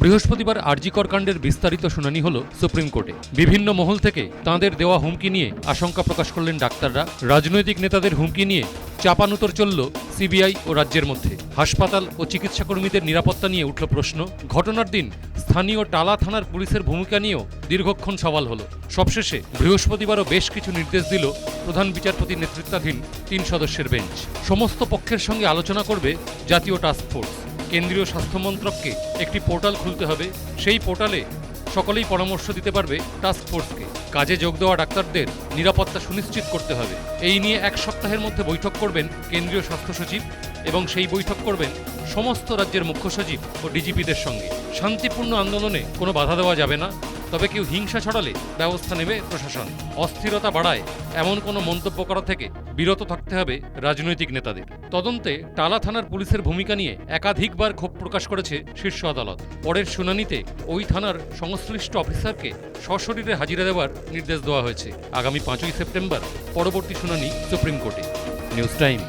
বৃহস্পতিবার আরজিকর কাণ্ডের বিস্তারিত শুনানি হল সুপ্রিম কোর্টে। বিভিন্ন মহল থেকে তাঁদের দেওয়া হুমকি নিয়ে আশঙ্কা প্রকাশ করলেন ডাক্তাররা। রাজনৈতিক নেতাদের হুমকি নিয়ে চাপানুতর চলল সিবিআই ও রাজ্যের মধ্যে। হাসপাতাল ও চিকিৎসাকর্মীদের নিরাপত্তা নিয়ে উঠল প্রশ্ন। ঘটনার দিন স্থানীয় টালা থানার পুলিশের ভূমিকা নিয়েও দীর্ঘক্ষণ সওয়াল হলো। সবশেষে বৃহস্পতিবারও বেশ কিছু নির্দেশ দিল প্রধান বিচারপতির নেতৃত্বাধীন তিন সদস্যের বেঞ্চ। সমস্ত পক্ষের সঙ্গে আলোচনা করবে জাতীয় টাস্ক ফোর্স। কেন্দ্রীয় স্বাস্থ্যমন্ত্রককে একটি পোর্টাল খুলতে হবে। সেই পোর্টালে সকলেই পরামর্শ দিতে পারবে টাস্ক ফোর্সকে। কাজে যোগ দেওয়া ডাক্তারদের নিরাপত্তা সুনিশ্চিত করতে হবে। এই নিয়ে এক সপ্তাহের মধ্যে বৈঠক করবেন কেন্দ্রীয় স্বাস্থ্য সচিব এবং সেই বৈঠক করবেন সমস্ত রাজ্যের মুখ্য সচিব ও ডিজিপিদের সঙ্গে। শান্তিপূর্ণ আন্দোলনে কোনো বাধা দেওয়া যাবে না। তবে কেউ হিংসা ছড়ালে ব্যবস্থা নেবে প্রশাসন। অস্থিরতা বাড়ায় এমন কোনো মন্তব্য করা থেকে বিরত থাকতে হবে রাজনৈতিক নেতাদের। তদন্তে টালা থানার পুলিশের ভূমিকা নিয়ে একাধিকবার ক্ষোভ প্রকাশ করেছে শীর্ষ আদালত। পরের শুনানিতে ওই থানার সংশ্লিষ্ট অফিসারকে সশরীরে হাজিরা দেওয়ার নির্দেশ দেওয়া হয়েছে। আগামী পাঁচই সেপ্টেম্বর পরবর্তী শুনানি সুপ্রিম কোর্টে। News time.